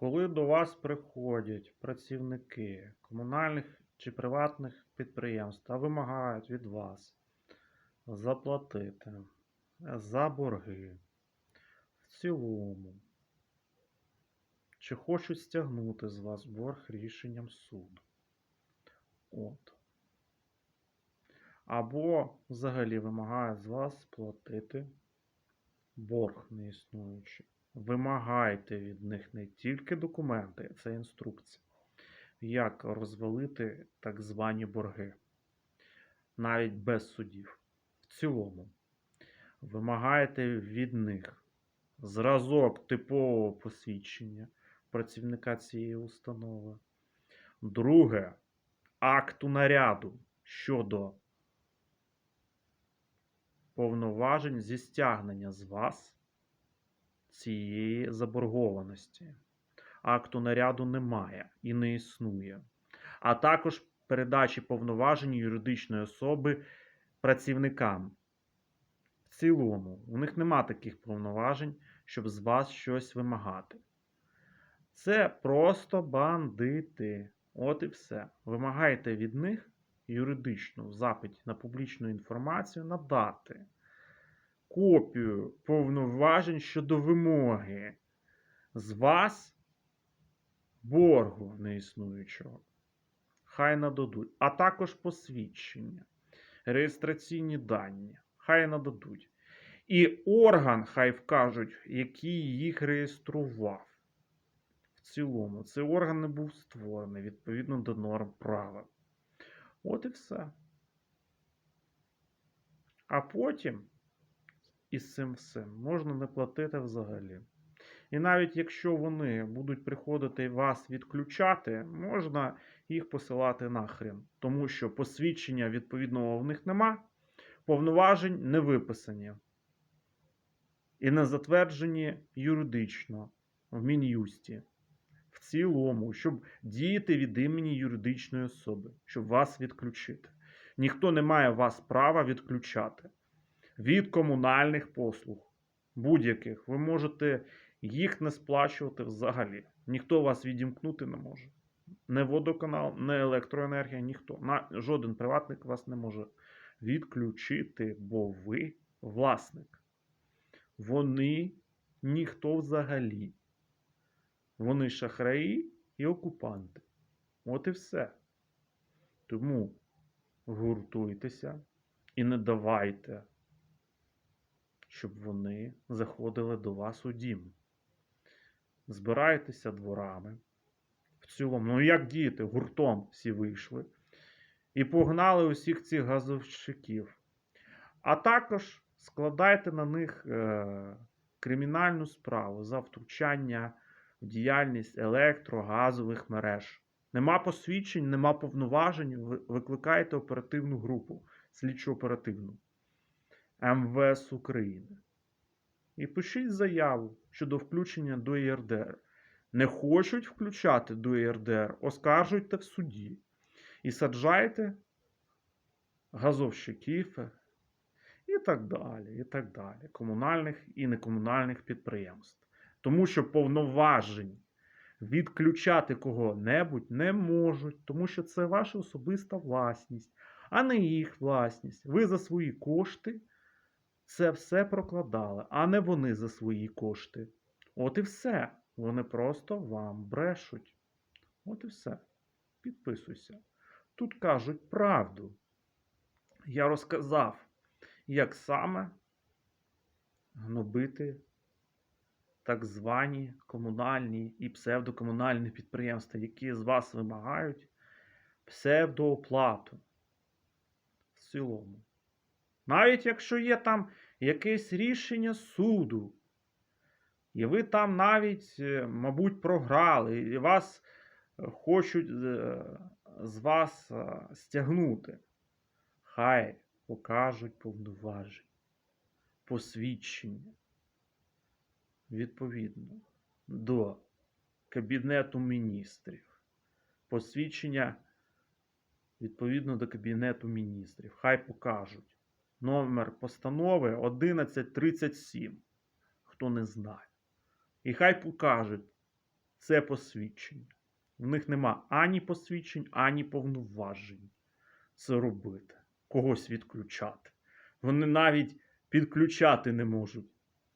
Коли до вас приходять працівники комунальних чи приватних підприємств та вимагають від вас заплатити за борги в цілому, чи хочуть стягнути з вас борг рішенням суду. От. Або взагалі вимагають з вас сплатити борг неіснуючий. Вимагайте від них не тільки документи, це інструкція, як розвалити так звані борги, навіть без судів. В цілому, вимагайте від них зразок типового посвідчення працівника цієї установи. Друге, акту наряду щодо повноважень зі стягнення з вас цієї заборгованості. Акту наряду немає і не існує. А також передачі повноважень юридичної особи працівникам. В цілому, у них нема таких повноважень, щоб з вас щось вимагати. Це просто бандити. От і все. Вимагайте від них юридично в на публічну інформацію надати копію повноважень щодо вимоги з вас боргу неіснуючого. Хай нададуть, а також посвідчення, реєстраційні дані. Хай нададуть. І орган хай вкажуть, який їх реєстрував. В цілому, цей орган не був створений відповідно до норм права. От і все. А потім із цим всім можна не платити взагалі. І навіть якщо вони будуть приходити вас відключати, можна їх посилати нахрен. Тому що посвідчення відповідного в них нема, повноважень не виписані. І не затверджені юридично в Мін'юсті. В цілому, щоб діяти від імені юридичної особи, щоб вас відключити. Ніхто не має вас права відключати від комунальних послуг будь-яких. Ви можете їх не сплачувати взагалі. Ніхто вас відімкнути не може. Не водоканал, не електроенергія, ніхто. На, жоден приватник вас не може відключити, бо ви власник. Вони ніхто взагалі. Вони шахраї і окупанти. От і все. Тому гуртуйтеся і не давайте, щоб вони заходили до вас у дім. Збирайтеся дворами. В цілому, ну як діяти? Гуртом всі вийшли. І погнали усіх цих газовщиків. А також складайте на них е, кримінальну справу за втручання в діяльність електрогазових мереж. Нема посвідчень, нема повноважень. Викликайте оперативну групу, слідчо оперативну МВС України. І пишіть заяву щодо включення до ЄРДР. Не хочуть включати до ЄРДР, оскаржуйте в суді. І саджайте газовщиків і так далі, і так далі. Комунальних і некомунальних підприємств. Тому що повноважень відключати кого-небудь не можуть, тому що це ваша особиста власність, а не їх власність. Ви за свої кошти це все прокладали, а не вони за свої кошти. От і все. Вони просто вам брешуть. От і все. Підписуйся. Тут кажуть правду. Я розказав, як саме гнобити так звані комунальні і псевдокомунальні підприємства, які з вас вимагають псевдооплату. В цілому. Навіть якщо є там якесь рішення суду, і ви там навіть, е, мабуть, програли, і вас е, хочуть е, з вас стягнути, хай покажуть повноваження, посвідчення відповідно до Кабінету міністрів. Посвідчення відповідно до Кабінету міністрів. Хай покажуть номер постанови 1137, хто не знає. І хай покажуть це посвідчення. В них нема ані посвідчень, ані повноважень це робити, когось відключати. Вони навіть підключати не можуть,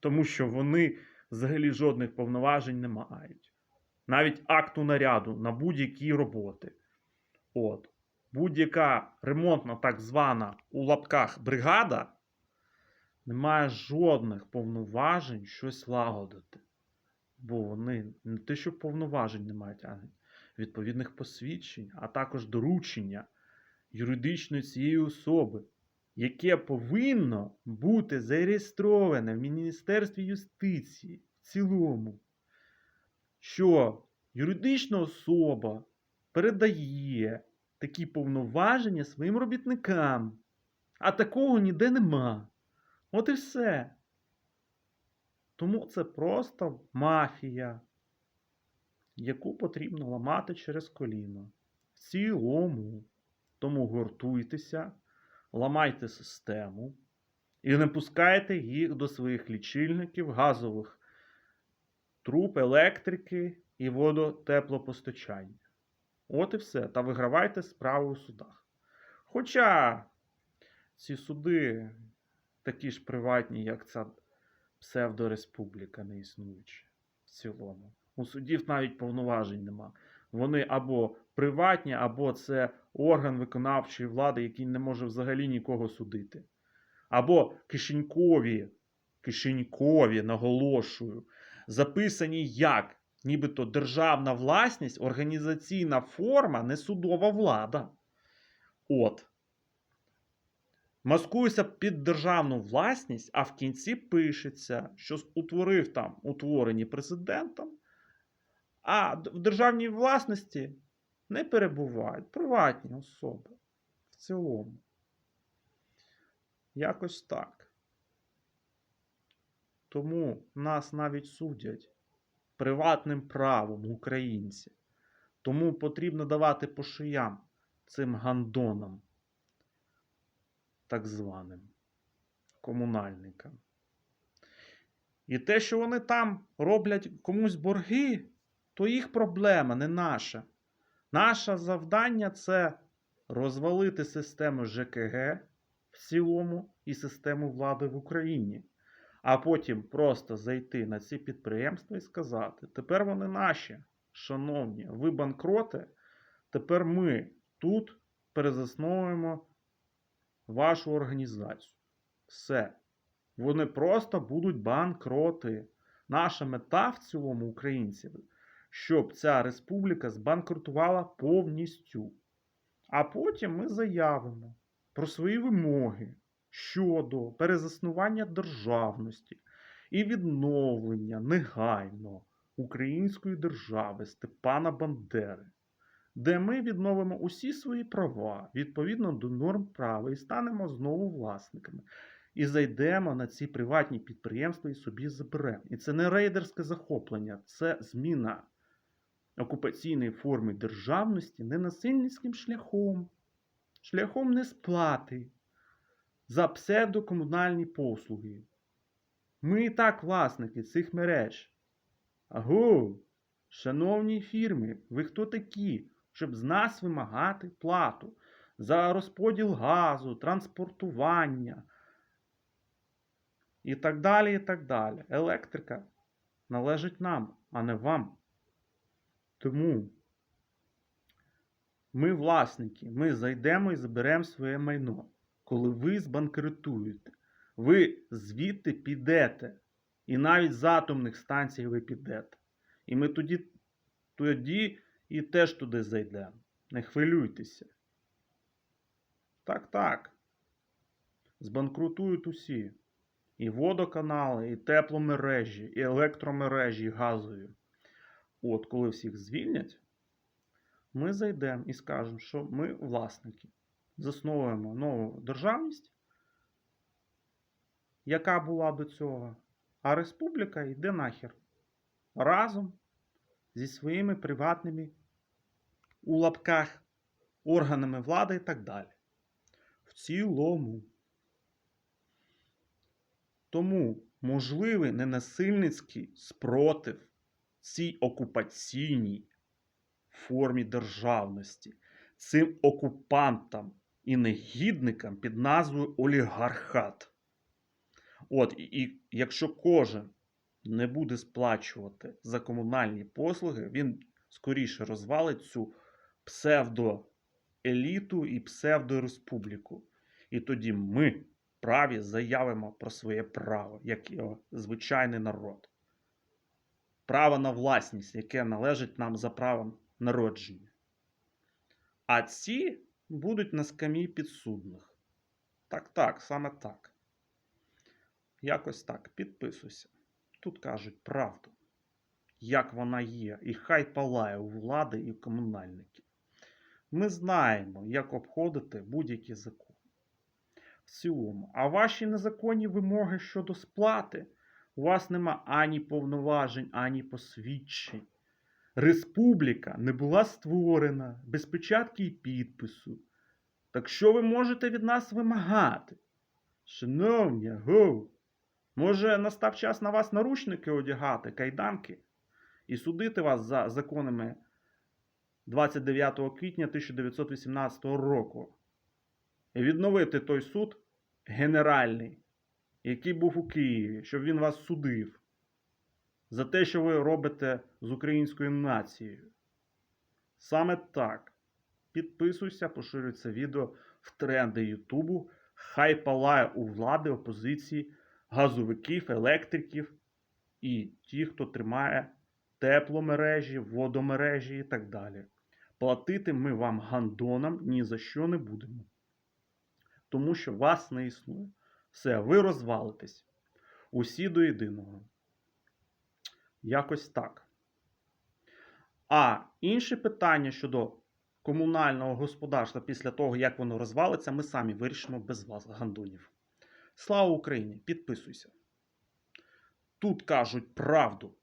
тому що вони взагалі жодних повноважень не мають. Навіть акту наряду на будь-які роботи. От. Будь-яка ремонтна так звана у лапках бригада не має жодних повноважень щось лагодити. Бо вони не те, що повноважень не мають, а відповідних посвідчень, а також доручення юридичної цієї особи, яке повинно бути зареєстроване в Міністерстві юстиції в цілому, що юридична особа передає такі повноваження своїм робітникам, а такого ніде нема. От і все. Тому це просто мафія, яку потрібно ламати через коліно. В цілому. Тому гуртуйтеся, ламайте систему і не пускайте їх до своїх лічильників, газових труб, електрики і водотеплопостачання. От і все. Та вигравайте справи у судах. Хоча ці суди такі ж приватні, як ця псевдореспубліка не існуюча в цілому. У судів навіть повноважень нема. Вони або приватні, або це орган виконавчої влади, який не може взагалі нікого судити. Або кишенькові, кишенькові, наголошую, записані як нібито державна власність, організаційна форма, не судова влада. От. Маскується під державну власність, а в кінці пишеться, що утворив там утворені президентом, а в державній власності не перебувають приватні особи в цілому. Якось так. Тому нас навіть судять приватним правом українці. Тому потрібно давати по шиям цим гандонам, так званим комунальникам. І те, що вони там роблять комусь борги, то їх проблема, не наша. Наше завдання це розвалити систему ЖКГ в цілому і систему влади в Україні. А потім просто зайти на ці підприємства і сказати: тепер вони наші, шановні, ви банкроти, тепер ми тут перезасновуємо вашу організацію. Все. Вони просто будуть банкроти. Наша мета в цілому українців, щоб ця республіка збанкрутувала повністю. А потім ми заявимо про свої вимоги щодо перезаснування державності і відновлення негайно української держави Степана Бандери, де ми відновимо усі свої права відповідно до норм права і станемо знову власниками. І зайдемо на ці приватні підприємства і собі заберемо. І це не рейдерське захоплення, це зміна окупаційної форми державності ненасильницьким шляхом, шляхом несплати за псевдокомунальні послуги. Ми і так власники цих мереж. Аго, шановні фірми, ви хто такі, щоб з нас вимагати плату за розподіл газу, транспортування і так далі, і так далі. Електрика належить нам, а не вам. Тому ми власники, ми зайдемо і заберемо своє майно. Коли ви збанкрутуєте, ви звідти підете. І навіть з атомних станцій ви підете. І ми тоді, тоді і теж туди зайдемо. Не хвилюйтеся. Так, так. Збанкрутують усі. І водоканали, і тепломережі, і електромережі, і газові. От, коли всіх звільнять, ми зайдемо і скажемо, що ми власники. Засновуємо нову державність, яка була до цього, а республіка йде нахер разом зі своїми приватними у лапках органами влади і так далі. В цілому. Тому можливий ненасильницький спротив цій окупаційній формі державності, цим окупантам і негідникам під назвою олігархат. От, і, якщо кожен не буде сплачувати за комунальні послуги, він скоріше розвалить цю псевдоеліту і псевдореспубліку. І тоді ми праві заявимо про своє право, як його звичайний народ. Право на власність, яке належить нам за правом народження. А ці будуть на скам'ї підсудних. Так, так, саме так. Якось так, підписуйся. Тут кажуть правду, як вона є, і хай палає у влади і комунальників. Ми знаємо, як обходити будь-які закони. В цілому, а ваші незаконні вимоги щодо сплати, у вас нема ані повноважень, ані посвідчень. Республіка не була створена без печатки і підпису. Так що ви можете від нас вимагати? Шановні, гоу, може настав час на вас наручники одягати, кайданки, і судити вас за законами 29 квітня 1918 року. І відновити той суд генеральний, який був у Києві, щоб він вас судив за те, що ви робите з українською нацією. Саме так. Підписуйся, поширюй це відео в тренди Ютубу. Хай палає у влади опозиції, газовиків, електриків і ті, хто тримає тепломережі, водомережі і так далі. Платити ми вам гандонам ні за що не будемо. Тому що вас не існує. Все, ви розвалитесь. Усі до єдиного. Якось так. А інші питання щодо комунального господарства після того, як воно розвалиться, ми самі вирішимо без вас, гандунів. Слава Україні! Підписуйся. Тут кажуть правду.